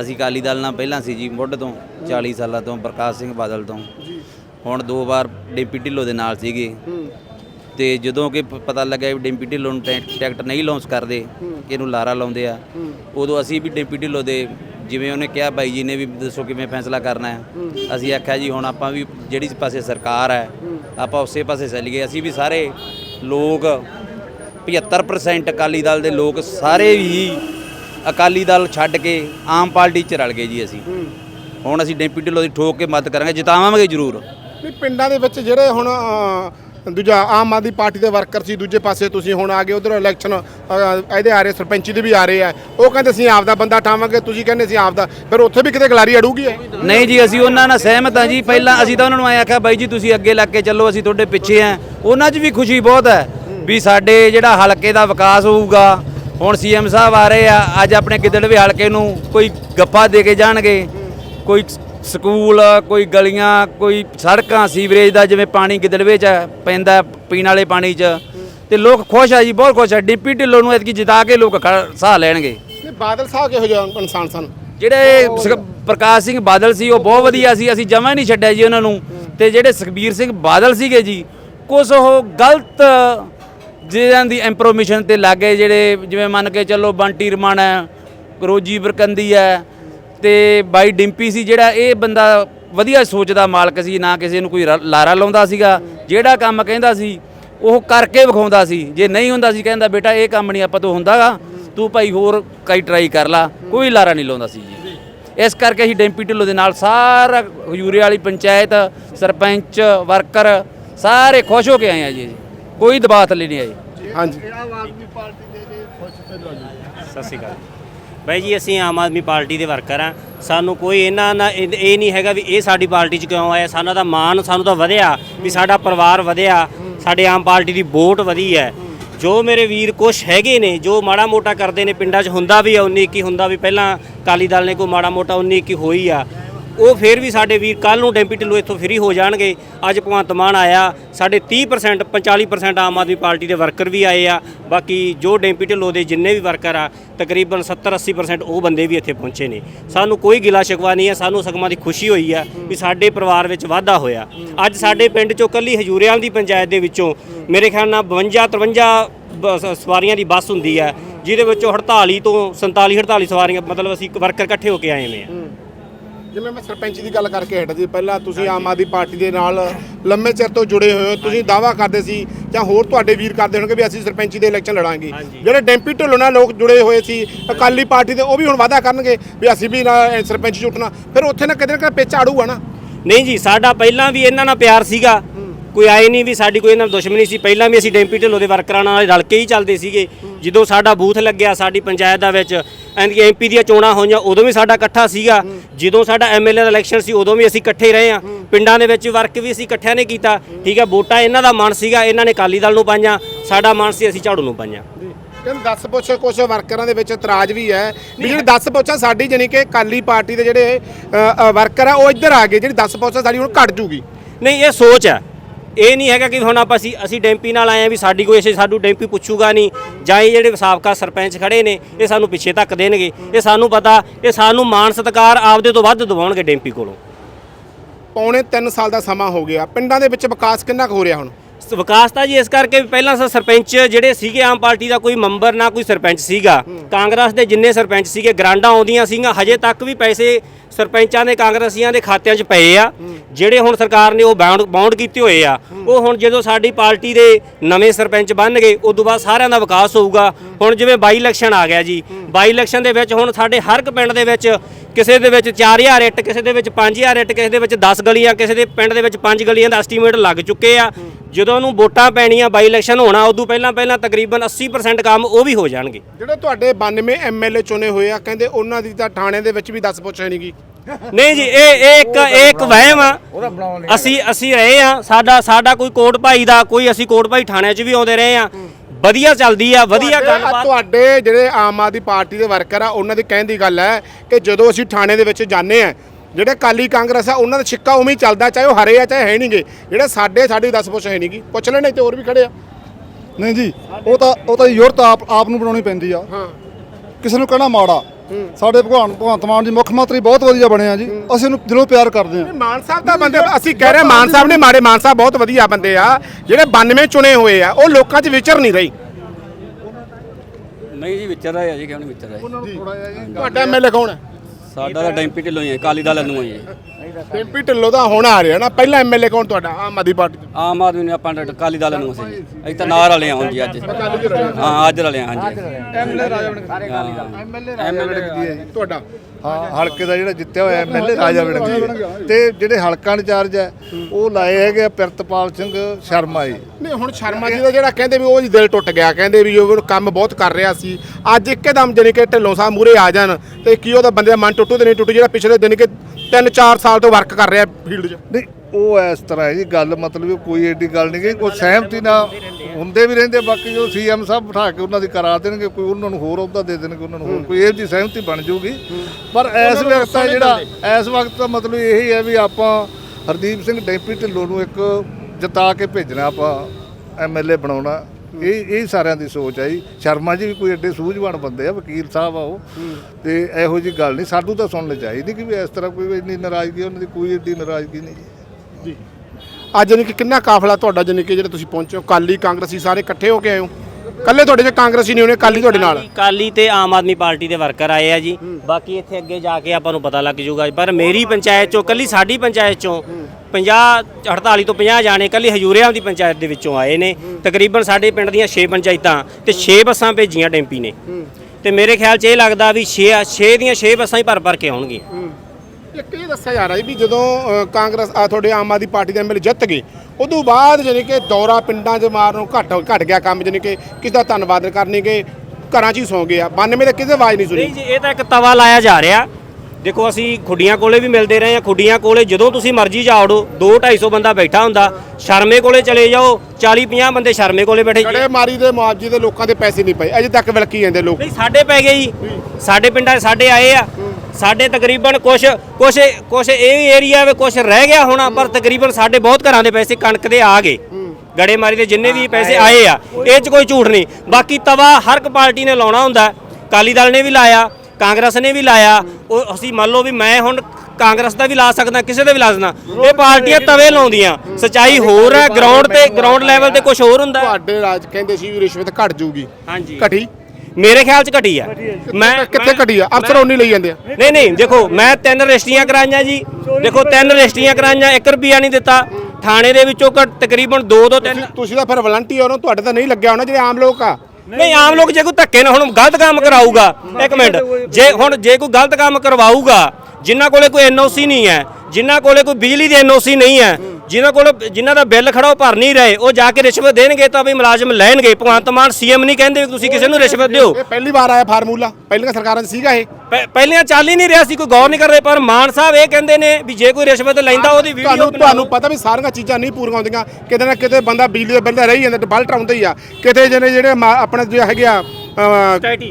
ਅਸੀਂ ਅਕਾਲੀ ਦਲ ਨਾਲ ਪਹਿਲਾਂ ਸੀ ਜੀ ਮੁੱਢ ਤੋਂ 40 ਸਾਲਾਂ ਤੋਂ ਪ੍ਰਕਾਸ਼ ਸਿੰਘ ਬਾਦਲ ਤੋਂ। ਹੁਣ ਦੋ ਵਾਰ ਡਿੰਪੀ ਢਿੱਲੋਂ ਦੇ ਨਾਲ ਸੀਗੇ। ਤੇ ਜਦੋਂ ਕਿ ਪ- ਪਤਾ ਲੱਗਿਆ ਵੀ ਡਿੰਪੀ ਢਿੱਲੋਂ ਨੂੰ ਟੈ- ਟਿਕਟ ਨਹੀਂ ਲਾਂਚ ਕਰਦੇ ਇਹਨੂੰ ਲਾਰਾ ਲਾਉਂਦੇ ਆ। ਉਦੋਂ ਅਸੀਂ ਵੀ ਡਿੰਪੀ ਢਿੱਲੋਂ ਦੇ ਜਿਵੇਂ ਉਹਨੇ ਕਿਹਾ ਬਾਈ ਜੀ ਨੇ ਵੀ ਦੱਸੋ ਕਿਵੇਂ ਫੈਸਲਾ ਕਰਨਾ ਹੈ। ਅਸੀਂ ਆਖਿਆ ਜੀ ਹੁਣ ਆਪਾਂ ਵੀ ਜਿਹੜੀ ਪਾਸੇ ਸਰਕਾਰ ਹੈ ਆਪਾਂ ਉਸੇ ਪਾਸੇ ਚੱਲੀਏ। ਅਸੀਂ ਵੀ ਸਾਰੇ ਲੋਕ 75% ਅਕਾਲੀ ਦਲ ਦੇ ਲੋਕ ਸਾਰੇ ਹੀ ਅਕਾਲੀ ਦਲ ਛੱਡ ਕੇ ਆਮ ਪਾਰਟੀ 'ਚ ਰਲ ਗਏ ਜੀ ਅਸੀਂ। ਹੁਣ ਅਸੀਂ ਡਿੰਪੀ ਢਿੱਲੋਂ ਦੀ ਠੋਕ ਕੇ ਮਦਦ ਕਰਾਂਗੇ ਜਿਤਾਵਾਂਗੇ ਜ਼ਰੂਰ। ਨਹੀਂ ਪਿੰਡਾਂ ਦੇ ਵਿੱਚ ਜਿਹੜੇ ਹੁਣ ਅ, ਦੂਜਾ ਆਮ ਆਦਮੀ ਪਾਰਟੀ ਦੇ ਵਰਕਰ ਸੀ ਦੂਜੇ ਪਾਸੇ ਤੁਸੀਂ ਹੁਣ ਆ ਗਏ ਉਧਰ ਇਲੈਕਸ਼ਨ ਇਹਦੇ ਆ ਰਹੇ ਸਰਪੰਚੀ ਦੇ ਵੀ ਆ ਰਹੇ ਆ। ਉਹ ਕਹਿੰਦੇ ਅਸੀਂ ਆਪਦਾ ਬੰਦਾ ਠਾਵਾਂਗੇ ਤੁਸੀਂ ਕਹਿੰਦੇ ਅਸੀਂ ਆਪਦਾ ਫਿਰ ਉੱਥੇ ਵੀ ਕਿਤੇ ਗਲਾਰੀ ਅੜੂਗੀ ਨਹੀਂ ਜੀ ਅਸੀਂ ਉਹਨਾਂ ਨਾਲ ਸਹਿਮਤ ਹਾਂ ਜੀ। ਪਹਿਲਾਂ ਅਸੀਂ ਤਾਂ ਉਹਨਾਂ ਨੂੰ ਆਏ ਆਖਿਆ ਬਾਈ ਜੀ ਤੁਸੀਂ ਅੱਗੇ ਲੱਗ ਕੇ ਚੱਲੋ ਅਸੀਂ ਤੁਹਾਡੇ ਪਿੱਛੇ ਆ ਉਹਨਾਂ 'ਚ ਵੀ ਖੁਸ਼ੀ ਬਹੁਤ ਹੈ ਵੀ ਸਾਡੇ ਜਿਹੜਾ ਹਲਕੇ ਦਾ ਵਿਕਾਸ ਹੋਊਗਾ ਹੁਣ ਸੀਐਮ ਸਾਹਿਬ ਆ ਰਹੇ ਆ ਅੱਜ ਆਪਣੇ ਗਿੱਦੜਵੇ ਹਲਕੇ ਨੂੰ ਕੋਈ ਗੱਪਾ ਦੇ ਕੇ ਜਾਣਗੇ। ਕੋਈ ਸਕੂਲ ਕੋਈ ਗਲੀਆਂ ਕੋਈ ਸੜਕਾਂ ਸੀਵਰੇਜ ਦਾ ਜਿਵੇਂ ਪਾਣੀ ਗਿੱਦੜਵੇ 'ਚ ਪੈਂਦਾ ਪੀਣ ਵਾਲੇ ਪਾਣੀ 'ਚ। ਤੇ ਲੋਕ ਖੁਸ਼ ਆ ਜੀ ਬਹੁਤ ਖੁਸ਼ ਆ। ਡਿੰਪੀ ਢਿੱਲੋਂ ਨੂੰ ਐਤਕੀ ਜਿਤਾ ਕੇ ਲੋਕ ਸਾਹ ਲੈਣਗੇ। ਬਾਦਲ ਸਾਹਿਬ ਕਿਹੋ ਜਿਹਾ ਇਨਸਾਨ ਸਨ? ਜਿਹੜੇ ਪ੍ਰਕਾਸ਼ ਸਿੰਘ ਬਾਦਲ ਸੀ ਉਹ ਬਹੁਤ ਵਧੀਆ ਸੀ। ਅਸੀਂ ਜਮਾਂ ਨਹੀਂ ਛੱਡਿਆ ਜੀ ਉਹਨਾਂ ਨੂੰ। ਤੇ ਜਿਹੜੇ ਸੁਖਬੀਰ ਸਿੰਘ ਬਾਦਲ ਸੀਗੇ ਜੀ ਕੁਝ ਉਹ ਗਲਤ ਜਿਹਨਾਂ ਦੀ ਇੰਪਰੋਮੇਸ਼ਨ ਤੇ ਲੱਗੇ ਜਿਹੜੇ, ਜਿਵੇਂ ਮੰਨ ਕੇ ਚੱਲੋ ਬੰਟੀ ਰਮਨ ਹੈ, ਰੋਜੀ ਬਰਕੰਦੀ ਹੈ, ਤੇ ਬਾਈ ਡਿੰਪੀ ਸੀ ਜਿਹੜਾ ਇਹ ਬੰਦਾ ਵਧੀਆ ਸੋਚ ਦਾ ਮਾਲਕ ਸੀ, ਨਾ ਕਿਸੇ ਨੂੰ ਕੋਈ ਰ- ਲਾਰਾ ਲਾਉਂਦਾ ਸੀਗਾ, ਜਿਹੜਾ ਕੰਮ ਕਹਿੰਦਾ ਸੀ, ਉਹ ਕਰਕੇ ਵਿਖਾਉਂਦਾ ਸੀ। ਜੇ ਨਹੀਂ ਹੁੰਦਾ ਸੀ ਕਹਿੰਦਾ, ਬੇਟਾ, ਇਹ ਕੰਮ ਨਹੀਂ ਆਪਾਂ ਤੋਂ ਹੁੰਦਾਗਾ, ਤੂੰ ਭਾਈ ਹੋਰ ਕਈ ਟਰਾਈ ਕਰ ਲਾ। ਕੋਈ ਲਾਰਾ ਨਹੀਂ ਲਾਉਂਦਾ ਸੀ ਜੀ। ਇਸ ਕਰਕੇ ਅਸੀਂ ਡੈਂਪੀ ਢਿੱਲੋਂ ਦੇ ਨਾਲ ਸਾਰਾ ਹਜੂਰੇ ਵਾਲੀ ਪੰਚਾਇਤ, ਸਰਪੰਚ, ਵਰਕਰ, ਸਾਰੇ ਖੁਸ਼ ਹੋ ਕੇ ਆਏ ਆ ਜੀ ਕੋਈ ਦਬਾਅ ਥੱਲੇ ਨਹੀਂ ਆਏ ਹਾਂਜੀ। ਸਤਿ ਸ਼੍ਰੀ ਅਕਾਲ ਬਾਈ ਜੀ ਅਸੀਂ ਆਮ ਆਦਮੀ ਪਾਰਟੀ ਦੇ ਵਰਕਰ ਆ ਸਾਨੂੰ ਕੋਈ ਇਹਨਾਂ ਨਾ ਇਹ ਇਹ ਨਹੀਂ ਹੈਗਾ ਵੀ ਇਹ ਸਾਡੀ ਪਾਰਟੀ 'ਚ ਕਿਉਂ ਆਇਆ। ਸਾਨੂੰ ਤਾਂ ਮਾਣ ਸਾਨੂੰ ਤਾਂ ਵਧਿਆ ਵੀ ਸਾਡਾ ਪਰਿਵਾਰ ਵਧਿਆ। ਸਾਡੇ ਆਮ ਪਾਰਟੀ ਦੀ ਵੋਟ ਵਧੀ ਹੈ। ਜੋ ਮੇਰੇ ਵੀਰ ਕੁਛ ਹੈਗੇ ਨੇ ਜੋ ਮਾੜਾ ਮੋਟਾ ਕਰਦੇ ਨੇ ਪਿੰਡਾਂ 'ਚ ਹੁੰਦਾ ਵੀ ਆ 19 ਕੀ ਹੁੰਦਾ ਵੀ ਪਹਿਲਾਂ ਅਕਾਲੀ ਦਲ ਨੇ ਕੋਈ ਮਾੜਾ ਮੋਟਾ 19 ਕੀ ਹੋਈ ਆ। ਉਹ ਫਿਰ ਵੀ ਸਾਡੇ ਵੀਰ ਕੱਲ ਨੂੰ ਡੈਂਪੀ ਢਿੱਲੋਂ ਇੱਥੋਂ ਫ੍ਰੀ ਹੋ ਜਾਣਗੇ। ਅੱਜ ਭਗਵੰਤ ਮਾਨ ਆਇਆ, ਸਾਡੇ 30% 45% ਆਮ ਆਦਮੀ ਪਾਰਟੀ ਦੇ ਵਰਕਰ ਵੀ ਆਏ ਆ। ਬਾਕੀ ਜੋ ਡੈਂਪੀ ਢਿੱਲੋਂ ਦੇ ਜਿੰਨੇ ਵੀ ਵਰਕਰ ਆ, ਤਕਰੀਬਨ 70 80% ਉਹ ਬੰਦੇ ਵੀ ਇੱਥੇ ਪਹੁੰਚੇ ਨੇ। ਸਾਨੂੰ ਕੋਈ ਗਿਲਾ ਸ਼ਿਕਵਾ ਨਹੀਂ ਹੈ, ਸਾਨੂੰ ਸਗਮਾਂ ਦੀ ਖੁਸ਼ੀ ਹੋਈ ਆ ਵੀ ਸਾਡੇ ਪਰਿਵਾਰ ਵਿੱਚ ਵਾਧਾ ਹੋਇਆ। ਅੱਜ ਸਾਡੇ ਪਿੰਡ ਚੋਂ ਕੱਲੀ ਹਜੂਰਿਆਂ ਦੀ ਪੰਚਾਇਤ ਦੇ ਵਿੱਚੋਂ ਮੇਰੇ ਖਿਆਲ ਨਾਲ 52 53 ਬ- ਸਵਾਰੀਆਂ ਦੀ ਬੱਸ ਹੁੰਦੀ ਹੈ ਜਿਹਦੇ ਵਿੱਚੋਂ 48 ਤੋਂ 47 48 ਸਵਾਰੀਆਂ, ਮਤਲਬ ਅਸੀਂ ਵਰਕਰ ਇਕੱਠੇ ਹੋ ਕੇ ਆਏ ਹੋਏ ਆ। ਜਿਵੇਂ ਮੈਂ ਸਰਪੰਚ ਦੀ ਗੱਲ ਕਰਕੇ ਹਟਾ ਸੀ ਪਹਿਲਾਂ ਤੁਸੀਂ ਆਮ ਆਦਮੀ ਪਾਰਟੀ ਦੇ ਨਾਲ ਲੰਮੇ ਚਿਰ ਤੋਂ ਜੁੜੇ ਹੋਏ ਹੋ ਤੁਸੀਂ ਦਾਵਾ ਕਰਦੇ ਸੀ ਜਾਂ ਹੋਰ ਤੁਹਾਡੇ ਵੀਰ ਕਰਦੇ ਹੋਣਗੇ ਵੀ ਅਸੀਂ ਸਰਪੰਚੀ ਦੇ ਇਲੈਕਸ਼ਨ ਲੜਾਂਗੇ। ਜਿਹੜੇ ਡੈਂਪੀ ਢਿੱਲੋਂ ਨਾਲ ਲੋਕ ਜੁੜੇ ਹੋਏ ਸੀ ਅਕਾਲੀ ਪਾਰਟੀ ਦੇ ਉਹ ਵੀ ਹੁਣ ਵਾਅਦਾ ਕਰਨਗੇ ਵੀ ਅਸੀਂ ਵੀ ਸਰਪੰਚ ਚ ਉੱਠਣਾ। ਫਿਰ ਉੱਥੇ ਨਾ ਕਿਤੇ ਨਾ ਕਿਤੇ ਪਿੱਛ ਆੜੂਗਾ ਨਾ। ਨਹੀਂ ਜੀ ਸਾਡਾ ਪਹਿਲਾਂ ਵੀ ਇਹਨਾਂ ਨਾਲ ਪਿਆਰ ਸੀਗਾ। ਕੋਈ ਆਏ ਨਹੀਂ ਵੀ ਸਾਡੀ ਕੋਈ ਇਹਨਾਂ ਨਾਲ ਦੁਸ਼ਮਣੀ ਸੀ। ਪਹਿਲਾਂ ਵੀ ਅਸੀਂ ਡੈਂਪੀ ਢਿੱਲੋਂ ਦੇ ਵਰਕਰਾਂ ਨਾਲ ਰਲ ਕੇ ਹੀ ਚੱਲਦੇ ਸੀਗੇ। ਜਦੋਂ ਸਾਡਾ ਬੂਥ ਲੱਗਿਆ ਸਾਡੀ ਪੰਚਾਇਤ ਦਾ ਵਿੱਚ ਐਂਡ ਐਮਪੀ ਦੀਆਂ ਚੋਣਾਂ ਹੋਈਆਂ ਉਦੋਂ ਵੀ ਸਾਡਾ ਇਕੱਠਾ ਸੀਗਾ। ਜਦੋਂ ਸਾਡਾ ਐਮਐਲਏ ਦਾ ਇਲੈਕਸ਼ਨ ਸੀ ਉਦੋਂ ਵੀ ਅਸੀਂ ਇਕੱਠੇ ਰਹੇ ਆ ਪਿੰਡਾਂ ਦੇ ਵਿੱਚ ਵਰਕ ਵੀ ਅਸੀਂ ਇਕੱਠਿਆਂ ਨੇ ਕੀਤਾ। ਠੀਕ ਹੈ ਵੋਟਾਂ ਇਹਨਾਂ ਦਾ ਮਨ ਸੀਗਾ ਇਹਨਾਂ ਨੇ ਅਕਾਲੀ ਦਲ ਨੂੰ ਪਾਈਆਂ। ਸਾਡਾ ਮਨ ਸੀ ਅਸੀਂ ਝਾੜੂ ਨੂੰ ਪਾਈਆਂ। ਕਹਿੰਦੇ 10 ਪੁੱਛ ਕੁਝ ਵਰਕਰਾਂ ਦੇ ਵਿੱਚ ਇਤਰਾਜ਼ ਵੀ ਹੈ। ਵੀ ਜਿਹੜੀ 10 ਪੁੱਛਾਂ ਸਾਡੀ ਜਾਨੀ ਕਿ ਅਕਾਲੀ ਪਾਰਟੀ ਦੇ ਜਿਹੜੇ ਵਰਕਰ ਆ ਉਹ ਇੱਧਰ ਆ ਗਏ। ਜਿਹੜੀ 10 ਪੁੱਛਾਂ ਸਾਡੀ ਹੁਣ ਘਟ ਜੂਗੀ। ਨਹੀਂ ਇਹ ਸੋਚ ਹੈ। ਇਹ ਨਹੀਂ ਹੈਗਾ ਕਿ ਹੁਣ ਆਪਾਂ ਅਸੀਂ ਅਸੀਂ ਡੈਂਪੀ ਨਾਲ ਆਏ ਆ ਵੀ ਸਾਡੀ ਕੋਈ ਅਸੀਂ ਸਾਨੂੰ ਡੈਂਪੀ ਪੁੱਛੂਗਾ ਨਹੀਂ। ਜਾਂ ਇਹ ਜਿਹੜੇ ਸਾਬਕਾ ਸਰਪੰਚ ਖੜੇ ਨੇ, ਇਹ ਸਾਨੂੰ ਪਿੱਛੇ ਧੱਕ ਦੇਣਗੇ। ਇਹ ਸਾਨੂੰ ਪਤਾ, ਇਹ ਸਾਨੂੰ ਮਾਣ ਸਤਿਕਾਰ ਆਪਦੇ ਤੋਂ ਵੱਧ ਦਿਵਾਉਣਗੇ ਡੈਂਪੀ ਕੋਲੋਂ। ਪੌਣੇ 3 ਸਾਲ ਦਾ ਸਮਾਂ ਹੋ ਗਿਆ। ਪਿੰਡਾਂ ਦੇ ਵਿੱਚ ਵਿਕਾਸ ਕਿੰਨਾ ਕੁ ਹੋ ਰਿਹਾ ਹੁਣ? ਵਿਕਾਸ ਤਾਂ ਜੀ ਇਸ ਕਰਕੇ ਵੀ ਪਹਿਲਾਂ ਸ- ਸਰਪੰਚ ਜਿਹੜੇ ਸੀਗੇ ਆਮ ਪਾਰਟੀ ਦਾ ਕੋਈ ਮੈਂਬਰ ਨਾ ਕੋਈ ਸਰਪੰਚ ਸੀਗਾ। ਕਾਂਗਰਸ ਦੇ ਜਿੰਨੇ ਸਰਪੰਚ ਸੀਗੇ ਗ੍ਰਾਂਟਾਂ ਆਉਂਦੀਆਂ ਸੀਗੀਆਂ ਹਜੇ ਤੱਕ ਵੀ ਪੈਸੇ ਸਰਪੰਚਾਂ ਦੇ ਕਾਂਗਰਸੀਆਂ ਦੇ ਖਾਤਿਆਂ 'ਚ ਪਏ ਆ। ਜਿਹੜੇ ਹੁਣ ਸਰਕਾਰ ਨੇ ਉਹ ਬਾਉਂਡ ਕੀਤੇ ਹੋਏ ਆ। ਉਹ ਹੁਣ ਜਦੋਂ ਸਾਡੀ ਪਾਰਟੀ ਦੇ ਨਵੇਂ ਸਰਪੰਚ ਬਣਨਗੇ ਉਸ ਤੋਂ ਬਾਅਦ ਸਾਰਿਆਂ ਦਾ ਵਿਕਾਸ ਹੋਊਗਾ। ਹੁਣ ਜਿਵੇਂ ਬਾਈ ਇਲੈਕਸ਼ਨ ਆ ਗਿਆ ਜੀ। ਬਾਈ ਇਲੈਕਸ਼ਨ ਦੇ ਵਿੱਚ ਹੁਣ ਸਾਡੇ ਹਰ ਇੱਕ ਪਿੰਡ ਦੇ ਵਿੱਚ ਕਿਸੇ ਦੇ ਵਿੱਚ 4000 ਇੱਟ ਕਿਸੇ ਦੇ ਵਿੱਚ 5000 ਇੱਟ ਕਿਸੇ ਦੇ ਵਿੱਚ 10 ਗਲੀਆਂ ਕਿਸੇ ਦੇ ਪਿੰਡ ਦੇ ਵਿੱਚ 5 ਗਲੀਆਂ ਦਾ ਐਸਟੀਮੇਟ ਲੱਗ ਚੁੱਕੇ ਆ। ਜਦੋਂ ਉਹਨੂੰ ਵੋਟਾਂ ਪੈਣੀਆਂ ਬਾਈ ਇਲੈਕਸ਼ਨ ਹੋਣਾ ਉਦੋਂ ਪਹਿਲਾਂ ਪਹਿਲਾਂ ਤਕਰੀਬਨ 80% ਕੰਮ ਉਹ ਵੀ ਹੋ ਜਾਣਗੇ। ਜਿਹੜੇ ਤੁਹਾਡੇ 92 ਐਮਐਲਏ ਚੁਣੇ ਹੋਏ ਆ ਕਹਿੰਦੇ ਉਹਨਾਂ ਦੀ ਤਾਂ ਥਾਣੇ ਦੇ ਵਿੱਚ ਵੀ 10 ਪੁੱਛ ਨਹੀਂਗੀ ਨਹੀਂ ਜੀ ਇਹ ਇਹ ਇੱਕ ਇਹ ਇੱਕ ਵਹਿਮ ਆ। ਅਸੀਂ ਅਸੀਂ ਰਹੇ ਆ ਸਾਡਾ ਸਾਡਾ ਕੋਈ ਕੋਟ ਭਾਈ ਦਾ ਕੋਈ ਅਸੀਂ ਕੋਟ ਭਾਈ ਥਾਣਿਆਂ 'ਚ ਵੀ ਆਉਂਦੇ ਰਹੇ ਆ। ਵਧੀਆ ਚੱਲਦੀ ਆ ਵਧੀਆ ਗੱਲਬਾਤ। ਤੁਹਾਡੇ ਜਿਹੜੇ ਆਮ ਆਦਮੀ ਪਾਰਟੀ ਦੇ ਵਰਕਰ ਆ ਉਹਨਾਂ ਦੀ ਕਹਿਣ ਦੀ ਗੱਲ ਹੈ ਕਿ ਜਦੋਂ ਅਸੀਂ ਥਾਣੇ ਦੇ ਵਿੱਚ ਜਾਂਦੇ ਆ ਜਿਹੜੇ ਕਾਲੀ ਕਾਂਗਰਸ ਆ ਉਹਨਾਂ ਦਾ ਛਿੱਕਾ ਉਵੇਂ ਹੀ ਚੱਲਦਾ ਚਾਹੇ ਉਹ ਹਰੇ ਆ ਚਾਹੇ ਹੈ ਨਹੀਂਗੇ। ਜਿਹੜੇ ਸਾਡੇ ਸਾਡੀ 10 ਪੁੱਛ ਹੈ ਨਹੀਂਗੀ। ਪੁੱਛ ਲੈਣੇ ਤੇ ਹੋਰ ਵੀ ਖੜੇ ਆ। ਨਹੀਂ ਜੀ ਉਹ ਤਾਂ ਉਹ ਤਾਂ ਯੂਰਤ ਆਪ ਆਪ ਨੂੰ ਬਣਾਉਣੀ ਪੈਂਦੀ ਆ। ਹਾਂ। ਕਿਸੇ ਨੂੰ ਕਹਿਣਾ ਮਾੜਾ। ਸਾਡੇ ਭਗਵਾਨ ਭਗਵੰਤ ਮਾਨ ਜੀ ਮੁੱਖ ਮੰਤਰੀ ਬਹੁਤ ਵਧੀਆ ਬਣੇ ਆ ਜੀ। ਅਸੀਂ ਉਹਨੂੰ ਦਿਲੋਂ ਪਿਆਰ ਕਰਦੇ ਹਾਂ ਮਾਨ ਸਾਹਿਬ ਦਾ ਬੰਦੇ ਅਸੀਂ ਕਹਿ ਰਹੇ ਮਾਨ ਸਾਹਿਬ ਨੇ ਮਾਰੇ ਮਾਨ ਸਾਹਿਬ ਬਹੁਤ ਵਧੀਆ ਬੰਦੇ ਆ। ਜਿਹੜੇ 92 ਚੁਣੇ ਹੋਏ ਆ ਉਹ ਲੋਕਾਂ 'ਚ ਵਿਚਰ ਨਹੀਂ ਰਹੀ। ਨਹੀਂ ਜੀ ਵਿਚਰ ਰਿਹਾ ਜੀ ਕਿਉਂ ਨਹੀਂ ਵਿਚਰ ਰਿਹਾ ਤੁਹਾਡਾ ਐਮਐਲਏ ਕੌਣ ਹੈ? ਸਾਡਾ ਤਾਂ ਡੈਂਪੀ ਢਿੱਲੋਂ ਹੀ ਹੈ ਕਾਲੀ ਦਲ ਨੂੰ ਹੀ ਹੈ। ਡੈਂਪੀ ਢਿੱਲੋਂ ਦਾ ਹੁਣ ਆ ਰਿਹਾ ਨਾ ਪਹਿਲਾ ਐਮਐਲਏ ਕੌਣ ਤੁਹਾਡਾ? ਆਮ ਆਦਮੀ ਪਾਰਟੀ ਦਾ ਆਮ ਆਦਮੀ ਨੇ ਆਪਾਂ ਤਾਂ ਕਾਲੀ ਦਲ ਨੂੰ ਅਸੀਂ। ਅਸੀਂ ਤਾਂ ਨਾਰ ਵਾਲੇ ਹਾਂ ਜੀ ਅੱਜ। ਹਾਂ ਅੱਜ ਵਾਲੇ ਹਾਂ ਜੀ ਐਮਐਲਏ ਰਾਜਾ ਐਮਐਲਏ ਤੁਹਾਡਾ? ਹਾਂ ਹਲਕੇ ਦਾ ਜਿਹੜਾ ਜਿੱਤਿਆ ਹੋਇਆ ਐਮਐਲਏ ਰਾਜਾ ਵੜਿੰਗ ਜੀ ਤੇ ਜਿਹੜੇ ਹਲਕਾ ਇੰਚਾਰਜ ਹੈ ਉਹ ਲਾਏ ਹੈਗੇ ਆ ਪਿਰਤਪਾਲ ਸਿੰਘ ਸ਼ਰਮਾ ਜੀ। ਨਹੀਂ ਹੁਣ ਸ਼ਰਮਾ ਜੀ ਦਾ ਜਿਹੜਾ ਕਹਿੰਦੇ ਵੀ ਉਹ ਜੀ ਦਿਲ ਟੁੱਟ ਗਿਆ ਕਹਿੰਦੇ ਵੀ ਉਹ ਕੰਮ ਬਹੁਤ ਕਰ ਰਿਹਾ ਸੀ। ਅੱਜ ਇੱਕਦਮ ਜਾਣੀ ਕਿ ਢਿੱਲੋਂ ਸਾਹਿਬ ਮੂਰੇ ਆ ਜਾਣ ਤੇ ਕੀ ਉਹਦਾ ਬੰਦੇ ਦਾ ਮਨ ਟੁੱਟੂ ਤੇ ਨਹੀਂ ਟੁੱਟੂ ਜਿਹੜਾ ਪਿਛਲੇ ਦਿਨ ਕਿ 3-4 ਸਾਲ ਤੋਂ ਵਰਕ ਕਰ ਰਿਹਾ ਫੀਲਡ 'ਚ। ਨਹੀਂ ਉਹ ਇਸ ਤਰ੍ਹਾਂ ਹੈ ਜੀ ਗੱਲ ਮਤਲਬ ਕੋਈ ਏਡੀ ਗੱਲ ਨਹੀਂ ਕਿ ਕੋਈ ਸਹਿਮਤੀ ਨਾਲ ਹੁੰਦੇ ਵੀ ਰਹਿੰਦੇ ਬਾਕੀ ਜੋ ਸੀਐਮ ਸਾਹਿਬ ਬਿਠਾ ਕੇ ਉਹਨਾਂ ਦੀ ਕਰਾ ਦੇਣਗੇ ਕੋਈ ਉਹਨਾਂ ਨੂੰ ਹੋਰ ਅਹੁਦਾ ਦੇ ਦੇਣਗੇ ਉਹਨਾਂ ਨੂੰ ਹੋਰ ਕੋਈ ਇਹ ਜੀ ਸਹਿਮਤੀ ਬਣ ਜਾਊਗੀ। ਪਰ ਇਸ ਵਕਤ ਜਿਹੜਾ ਇਸ ਵਕਤ ਦਾ ਮਤਲਬ ਇਹ ਹੈ ਵੀ ਆਪਾਂ ਹਰਦੀਪ ਸਿੰਘ ਡੈਂਪੀ ਢਿੱਲੋਂ ਨੂੰ ਇੱਕ ਜਿਤਾ ਕੇ ਭੇਜਣਾ ਆਪਾਂ ਐਮਐਲਏ ਬਣਾਉਣਾ। ਇਹ ਇਹ ਸਾਰਿਆਂ ਦੀ ਸੋਚ ਹੈ ਜੀ। ਸ਼ਰਮਾ ਜੀ ਵੀ ਕੋਈ ਐਡੇ ਸੂਝਵਾਨ ਬੰਦੇ ਆ, ਵਕੀਲ ਸਾਹਿਬ ਆ ਉਹ। ਤੇ ਇਹੋ ਜੀ ਗੱਲ ਨਹੀਂ ਸਾਨੂੰ ਤਾਂ ਸੁਣਨੀ ਚਾਹੀਦੀ ਕਿ ਵੀ ਇਸ ਤਰ੍ਹਾਂ ਕੋਈ ਇੰਨੀ ਨਾਰਾਜ਼ਗੀ ਉਹਨਾਂ ਦੀ ਕੋਈ ਐਡੀ ਨਾਰਾਜ਼ਗੀ ਨਹੀਂ ਜੀ। ਅੱਜ ਜਾਣੀ ਕਿ ਕਿੰਨਾ ਕਾਫਲਾ ਤੁਹਾਡਾ, ਜਾਣੀ ਕਿ ਜਿਹੜਾ ਤੁਸੀਂ ਪਹੁੰਚੇ ਹੋ? ਕਾਲੀ ਕਾਂਗਰਸੀ ਸਾਰੇ ਇਕੱਠੇ ਹੋ ਕੇ ਆਏ ਹੋ? ਕੱਲੇ ਤੁਹਾਡੇ 'ਚ ਕਾਂਗਰਸੀ ਨਹੀਂ ਹੋਣੇ ਕਾਲੀ ਤੁਹਾਡੇ ਨਾਲ? ਕਾਲੀ ਤੇ ਆਮ ਆਦਮੀ ਪਾਰਟੀ ਦੇ ਵਰਕਰ ਆਏ ਆ ਜੀ। ਬਾਕੀ ਇੱਥੇ ਅੱਗੇ ਜਾ ਕੇ ਆਪਾਂ ਨੂੰ ਪਤਾ ਲੱਗ ਜਾਊਗਾ ਪਰ ਮੇਰੀ ਪੰਚਾਇਤ ਚੋਂ ਕੱਲੀ ਸਾਡੀ ਪੰਚਾਇਤ ਚੋਂ 50 48 ਤੋਂ 50 ਜਾਣੇ ਕੱਲੀ ਹਜੂਰਿਆਂ ਦੀ ਪੰਚਾਇਤ ਦੇ ਵਿੱਚੋਂ ਆਏ ਨੇ। ਤਕਰੀਬਨ ਸਾਡੇ ਪਿੰਡ ਦੀਆਂ 6 ਪੰਚਾਇਤਾਂ ਤੇ 6 ਬੱਸਾਂ ਭੇਜੀਆਂ ਡੈਂਪੀ ਨੇ। ਤੇ ਮੇਰੇ ਖਿਆਲ 'ਚ ਇਹ ਲੱਗਦਾ ਵੀ 6 6 ਦੀਆਂ 6 ਬੱਸਾਂ ਹੀ ਭਰ ਭਰ ਕੇ ਆਉਣਗੀਆਂ। ਇੱਕ ਇਹ ਦੱਸਿਆ ਜਾ ਰਿਹਾ ਜੀ ਵੀ ਜਦੋਂ ਅ, ਕਾਂਗਰਸ ਆ ਤੁਹਾਡੇ ਆਮ ਆਦਮੀ ਪਾਰਟੀ ਦੇ ਐਮਐਲਏ ਜਿੱਤ ਗਏ ਉਦੋਂ ਬਾਅਦ ਜਾਣੀ ਕਿ ਦੌਰਾ ਪਿੰਡਾਂ 'ਚ ਮਾਰਨੋਂ ਘਟ ਘਟ ਗਿਆ ਕੰਮ ਜਾਣੀ ਕਿ ਕਿਸ ਦਾ ਧੰਨਵਾਦ ਕਰਨੀ ਕਿ ਘਰਾਂ 'ਚ ਹੀ ਸੌਂ ਗਏ ਆ। 92 ਦੇ ਕਿਸੇ ਆਵਾਜ਼ ਨਹੀਂ ਸੁਣੀ। ਨਹੀਂ ਜੀ ਇਹ ਤਾਂ ਇੱਕ ਤਵਾ ਲਾਇਆ ਜਾ ਰਿਹਾ। ਦੇਖੋ ਅਸੀਂ ਖੁੱਡੀਆਂ ਕੋਲੇ ਵੀ ਮਿਲਦੇ ਰਹੇ ਹਾਂ। ਖੁੱਡੀਆਂ ਕੋਲੇ ਜਦੋਂ ਤੁਸੀਂ ਮਰਜ਼ੀ ਜਾਵੜੋ 2 250 ਬੰਦਾ ਬੈਠਾ ਹੁੰਦਾ। ਸ਼ਰਮੇ ਕੋਲੇ ਚਲੇ ਜਾਓ 40 50 ਬੰਦੇ ਸ਼ਰਮੇ ਕੋਲੇ ਬੈਠੇ। ਗੜੇ ਮਾਰੀ ਦੇ ਮੁਆਵਜ਼ੇ ਦੇ ਲੋਕਾਂ ਦੇ ਪੈਸੇ ਨਹੀਂ ਪਏ ਅਜੇ ਤੱਕ ਵਿਲਕੀ ਜਾਂਦੇ ਲੋਕ। ਨਹੀਂ ਸਾਡੇ ਪੈ ਗਏ ਜੀ। ਸਾਡੇ ਪਿੰਡਾਂ 'ਚ ਸਾਡੇ ਆਏ ਆ। ਸਾਡੇ ਤਕਰੀਬਨ ਕੁਛ ਕੁਛ ਕੁਛ ਇਹ ਵੀ ਏਰੀਆ ਵਿੱਚ ਕੁਛ ਰਹਿ ਗਿਆ ਹੋਣਾ ਪਰ ਤਕਰੀਬਨ ਸਾਡੇ ਬਹੁਤ ਘਰਾਂ ਦੇ ਪੈਸੇ ਕਣਕ ਦੇ ਆ ਗਏ। ਗੜੇਮਾਰੀ ਦੇ ਜਿੰਨੇ ਵੀ ਪੈਸੇ ਆਏ ਆ। ਇਹ 'ਚ ਕੋਈ ਝੂਠ ਨਹੀਂ। ਬਾਕੀ ਤਵਾ ਹਰ ਇੱਕ ਪਾਰਟੀ ਨੇ ਲਾਉਣਾ ਹੁੰਦਾ ਕਾਲੀ ਦਲ ਨੇ ਵੀ ਲਾਇਆ ਕਾਂਗਰਸ ਨੇ ਵੀ ਲਾਇਆ। ਉਹ ਅਸੀਂ ਮੰਨ ਲਓ ਵੀ ਮੈਂ ਹੁਣ ਕਾਂਗਰਸ ਦਾ ਵੀ ਲਾ ਸਕਦਾ ਕਿਸੇ ਦਾ ਵੀ ਲਾ ਸਕਦਾ। ਇਹ ਪਾਰਟੀਆਂ ਤਵੇ ਲਾਉਂਦੀਆਂ। ਸਚਾਈ ਹੋਰ ਹੈ ਗਰਾਊਂਡ ਤੇ ਗਰਾਊਂਡ ਲੈਵਲ ਤੇ ਕੁਝ ਹੋਰ ਹੁੰਦਾ। ਤੁਹਾਡੇ ਰਾਜ ਕਹਿੰਦੇ ਸੀ ਵੀ ਰਿਸ਼ਵਤ ਘਟ ਜਾਊਗੀ ਹਾਂਜੀ। ਘਟੀ। ਮੇਰੇ ਖਿਆਲ 'ਚ ਘਟੀ ਆ। ਮੈਂ ਕਿੱਥੇ ਘਟੀ ਆ? ਅਫਸਰ ਉਨੀ ਲਈ ਜਾਂਦੇ ਆ। ਨਹੀਂ ਨਹੀਂ ਦੇਖੋ ਮੈਂ ਤਿੰਨ ਰਜਿਸਟਰੀਆਂ ਕਰਾਈਆਂ ਜੀ। ਦੇਖੋ ਤਿੰਨ ਰਜਿਸਟਰੀਆਂ ਕਰਾਈਆਂ 1 ਰੁਪਿਆ ਨਹੀਂ ਦਿੱਤਾ। ਥਾਣੇ ਦੇ ਵਿੱਚੋਂ ਘੱਟ ਤਕਰੀਬਨ 2 ਤੋਂ 3 ਤੁਸੀਂ ਤਾਂ ਫਿਰ ਵਲੰਟੀਅਰ ਹੋ ਤੁਹਾਡੇ ਤਾਂ ਨਹੀਂ ਲੱਗਿਆ ਹੋਣਾ ਜਿਹੜੇ ਆਮ ਲੋਕ ਆ। ਨਹੀਂ ਆਮ ਲੋਕ ਜੇ ਕੋਈ ਧੱਕੇ ਨਾਲ ਹੁਣ ਗਲਤ ਕੰਮ ਕਰਾਊਗਾ ਇੱਕ ਮਿੰਟ। ਜੇ ਹੁਣ ਜੇ ਕੋਈ ਗਲਤ ਕੰਮ ਕਰਵਾਊਗਾ ਜਿਨ੍ਹਾਂ ਕੋਲੇ ਕੋਈ ਐਨਓਸੀ ਨਹੀਂ ਹੈ ਜਿਨ੍ਹਾਂ ਕੋਲੇ ਕੋਈ ਬਿਜਲੀ ਦੀ ਐਨਓਸੀ ਨਹੀਂ ਹੈ ਜਿਨ੍ਹਾਂ ਕੋਲ ਜਿਨ੍ਹਾਂ ਦਾ ਬਿੱਲ ਖੜਾ ਉਹ ਭਰ ਨਹੀਂ ਰਹੇ ਉਹ ਜਾ ਕੇ ਰਿਸ਼ਵਤ ਦੇਣਗੇ ਤਾਂ ਵੀ ਮੁਲਾਜ਼ਮ ਲੈਣਗੇ। ਭਗਵੰਤ ਮਾਨ ਸੀਐਮ ਨਹੀਂ ਕਹਿੰਦੇ ਤੁਸੀਂ ਕਿਸੇ ਨੂੰ ਰਿਸ਼ਵਤ ਦਿਓ। ਇਹ ਪਹਿਲੀ ਵਾਰ ਆਇਆ ਫਾਰਮੂਲਾ ਪਹਿਲੀਆਂ ਸਰਕਾਰਾਂ 'ਚ ਸੀਗਾ ਇਹ। ਪਹਿ- ਪਹਿਲੀਆਂ ਚੱਲ ਹੀ ਨਹੀਂ ਰਿਹਾ ਸੀ ਕੋਈ ਗੌਰ ਨਹੀਂ ਕਰ ਰਹੇ ਪਰ ਮਾਨ ਸਾਹਿਬ ਇਹ ਕਹਿੰਦੇ ਨੇ ਵੀ ਜੇ ਕੋਈ ਰਿਸ਼ਵਤ ਲੈਂਦਾ ਉਹਦੀ ਵੀਡੀਓ ਤੁਹਾਨੂੰ ਤੁਹਾਨੂੰ ਪਤਾ ਵੀ ਸਾਰੀਆਂ ਚੀਜ਼ਾਂ ਨਹੀਂ ਪੂਰੀਆਂ ਹੁੰਦੀਆਂ। ਕਿਤੇ ਨਾ ਕਿਤੇ ਬੰਦਾ ਬਿਜਲੀ ਦੇ ਬਿੱਲ ਤਾਂ ਰਹੀ ਜਾਂਦਾ ਡਿਫਾਲਟਰ ਹੁੰਦਾ ਹੀ ਆ। ਕਿਤੇ ਜਿਹੜੇ ਜਿਹੜੇ ਆਪਣੇ ਹੈਗੇ ਆ।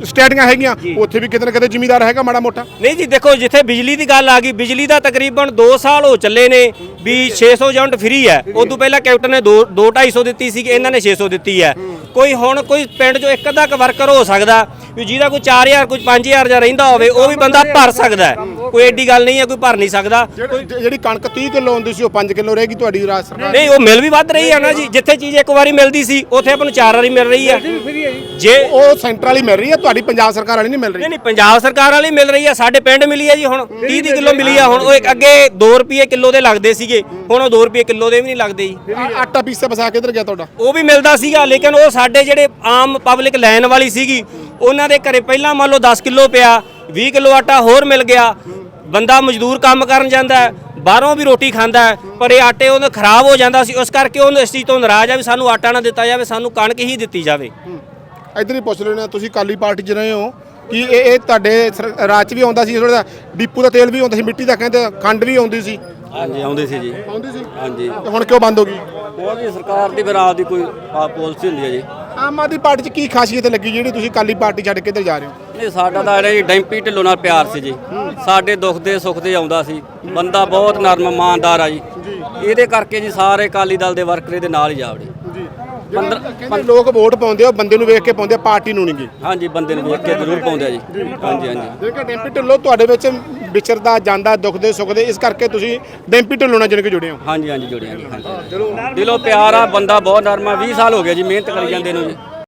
ਸਟੇਟੀਆਂ ਹੈਗੀਆਂ। ਉੱਥੇ ਵੀ ਕਿਤੇ ਨਾ ਕਿਤੇ ਜ਼ਿਮੀਦਾਰ ਹੈਗਾ ਮਾੜਾ ਮੋਟਾ। ਨਹੀਂ ਜੀ ਦੇਖੋ ਜਿੱਥੇ ਬਿਜਲੀ ਦੀ ਗੱਲ ਆ ਗਈ ਬਿਜਲੀ ਦਾ ਤਕਰੀਬਨ 2 ਸਾਲ ਹੋ ਚੱਲੇ ਨੇ ਵੀ 600 ਯੂਨਿਟ ਫ੍ਰੀ ਹੈ। ਉਦੋਂ ਪਹਿਲਾਂ ਕੈਪਟਨ ਨੇ 2 250 ਦਿੱਤੀ ਸੀ ਕਿ ਇਹਨਾਂ ਨੇ 600 ਦਿੱਤੀ ਹੈ। ਕੋਈ ਹੁਣ ਕੋਈ ਪਿੰਡ 'ਚੋਂ ਇੱਕ ਅੱਧਾ ਕ ਵਰਕਰ ਹੋ ਸਕਦਾ। ਵੀ ਜਿਹਦਾ ਕੋਈ 4000 ਕੋਈ 5000 ਜਾਂ ਰਹਿੰਦਾ ਹੋਵੇ ਉਹ ਵੀ ਬੰਦਾ ਭਰ ਸਕਦਾ ਹੈ। ਕੋਈ ਐਡੀ ਗੱਲ ਨਹੀਂ ਹੈ ਕੋਈ ਭਰ ਨਹੀਂ ਸਕਦਾ। ਜਿਹੜੀ ਜਿਹੜੀ ਕਣਕ 30 ਕਿਲੋ ਹੁੰਦੀ ਸੀ ਉਹ 5 ਕਿਲੋ ਰਹੇਗੀ ਤੁਹਾਡੀ ਰਾਜ ਸਰਕਾਰ ਨਹੀਂ ਉਹ ਮਿਲ ਵੀ ਵੱਧ ਰਹੀ ਹੈ ਨਾ ਜੀ। ਜਿੱਥੇ ਚੀਜ਼ ਇੱਕ ਵਾਰੀ ਮਿਲਦੀ ਸੀ ਉੱਥੇ ਆਪਾਂ ਨੂੰ ਚਾਰ ਵਾਰੀ ਮਿਲ ਰਹੀ ਹੈ। ਜੇ। ਉਹ ਸੈਂਟਰ ਵਾਲੀ ਮਿਲ ਰਹੀ ਹੈ ਤੁਹਾਡੀ ਪੰਜਾਬ ਸਰਕਾਰ ਵਾਲੀ ਨਹੀਂ ਮਿਲ ਰਹੀ? ਨਹੀਂ ਨਹੀਂ ਪੰਜਾਬ ਸਰਕਾਰ ਵਾਲੀ ਮਿਲ ਰਹੀ ਆ ਸਾਡੇ ਪਿੰਡ ਮਿਲੀ ਆ ਜੀ ਹੁਣ। 30 ਦੀ ਕਿਲੋ ਮਿਲੀ ਆ ਹੁਣ ਉਹ ਇੱਕ ਅੱਗੇ 2 ਰੁਪਏ ਕਿਲੋ ਦੇ ਲੱਗਦੇ ਸੀਗੇ ਹੁਣ ਉਹ 2 ਰੁਪਏ ਕਿਲੋ ਦੇ ਵੀ ਨਹੀਂ ਲੱਗਦੇ ਜੀ। ਆ- ਆਟਾ ਪੀਸਾ ਬਸਾ ਕਿੱਧਰ ਗਿਆ ਤੁਹਾਡਾ? ਉਹ ਵੀ ਮਿਲਦਾ ਸੀਗਾ ਲੇਕਿਨ ਉਹ ਸਾਡੇ ਜਿਹੜੇ ਆਮ ਪਬਲਿਕ ਲੈਣ ਵਾਲੀ ਸੀਗੀ ਉਹਨਾਂ ਦੇ ਘਰੇ ਪਹਿਲਾਂ ਮੰਨ ਲਓ 10 ਕਿਲੋ ਪਿਆ 20 ਕਿਲੋ ਆਟਾ ਹੋਰ ਮਿਲ ਗਿਆ ਬੰਦਾ ਮਜ਼ਦੂਰ ਕੰਮ ਕਰਨ ਜਾਂਦਾ ਹੈ, ਬਾਹਰੋਂ ਵੀ ਰੋਟੀ ਖਾਂਦਾ ਪਰ ਇਹ ਆਟੇ ਉਹਦਾ ਖਰਾਬ ਹੋ ਜਾਂਦਾ ਸੀ ਉਸ ਕਰਕੇ ਉਹਨੂੰ ਇਸ ਚੀਜ਼ ਤੋਂ ਨਾਰਾਜ਼ ਆ ਵੀ ਸਾਨੂੰ ਆਟਾ ਨਾ ਦਿੱਤਾ ਜਾਵੇ ਸਾਨੂੰ ਕਣਕ ਹੀ ਦਿੱਤੀ ਜਾਵੇ। ਇਧਰ ਹੀ ਪੁੱਛ ਲੈਣਾ ਤੁਸੀਂ ਕਾਲੀ ਪਾਰਟੀ 'ਚ ਰਹੇ ਹੋ ਕਿ ਇਹ ਇਹ ਤੁਹਾਡੇ ਰਾਜ 'ਚ ਵੀ ਆਉਂਦਾ ਸੀ ਥੋੜਾ ਡੀਪੂ ਦਾ ਤੇਲ ਵੀ ਆਉਂਦਾ ਸੀ ਮਿੱਟੀ ਦਾ ਕਹਿੰਦੇ ਖੰਡ ਵੀ ਆਉਂਦੀ ਸੀ। ਹਾਂਜੀ ਆਉਂਦੇ ਸੀ ਜੀ। ਆਉਂਦੀ ਸੀ? ਹਾਂਜੀ। ਤੇ ਹੁਣ ਕਿਉਂ ਬੰਦ ਹੋ ਗਈ? ਉਹ ਜੀ ਸਰਕਾਰ ਦੀ ਫਿਰ ਆਪਦੀ ਕੋਈ ਪਾਲਿਸੀ ਹੁੰਦੀ ਹੈ ਜੀ। ਆਮ ਆਦਮੀ ਪਾਰਟੀ 'ਚ ਕੀ ਖਾਸੀਅਤ ਲੱਗੀ ਜਿਹੜੀ ਤੁਸੀਂ ਕਾਲੀ ਪਾਰਟੀ ਛੱਡ ਕੇ ਇੱਧਰ ਜਾ ਰਹੇ ਹੋ? ਨਹੀਂ ਸਾਡਾ ਤਾਂ ਜਿਹੜਾ ਜੀ ਡੈਂਪੀ ਢਿੱਲੋਂ ਨਾਲ ਪਿਆਰ ਸੀ ਜੀ। ਸਾਡੇ ਦੁੱਖ ਦੇ ਸੁੱਖ ਦੇ ਆਉਂਦਾ ਸੀ। ਬੰਦਾ ਬਹੁਤ ਨਰਮ ਇਮਾਨਦਾਰ ਆ ਜੀ। ਇਹਦੇ ਕਰਕੇ ਜੀ ਸਾਰੇ ਅਕਾਲੀ ਦਲ ਦੇ ਵਰਕਰ ਇਹਦੇ ਨਾਲ ਹੀ ਜਾਵੜੇ ਜੀ। ਕਹਿੰਦੇ ਲੋਕ ਵੋਟ ਪਾਉਂਦੇ ਆ ਬੰਦੇ ਨੂੰ ਵੇਖ ਕੇ ਪਾਉਂਦੇ ਆ ਪਾਰਟੀ ਨੂੰ ਨਹੀਂ ਗੀ। ਹਾਂਜੀ ਬੰਦੇ ਨੂੰ ਵੇਖ ਕੇ ਜ਼ਰੂਰ ਪਾਉਂਦੇ ਆ ਜੀ। ਹਾਂਜੀ ਹਾਂਜੀ। ਜੇਕਰ ਡੈਂਪੀ ਢਿੱਲੋਂ ਤੁਹਾਡੇ ਵਿੱਚ ਵਿਚਰਦਾ, ਜਾਂਦਾ ਦੁੱਖ ਦੇ ਸੁੱਖ ਦੇ ਇਸ ਕਰਕੇ ਤੁਸੀਂ ਡੈਂਪੀ ਢਿੱਲੋਂ ਨਾਲ ਜਣ ਕੇ ਜੁੜੇ ਹੋ। ਹਾਂਜੀ ਹਾਂਜੀ ਜੁੜਿਆ ਜੀ, ਹਾਂਜੀ। ਦਿਲੋਂ ਪਿਆਰ ਆ, ਬੰਦਾ ਬਹੁਤ ਨਰਮਾ 20 ਸਾਲ ਹੋ ਗਿਆ ਜੀ, ਮਿਹਨਤ ਕਰੀ ਜਾਂਦੇ ਨੂੰ ਜੀ।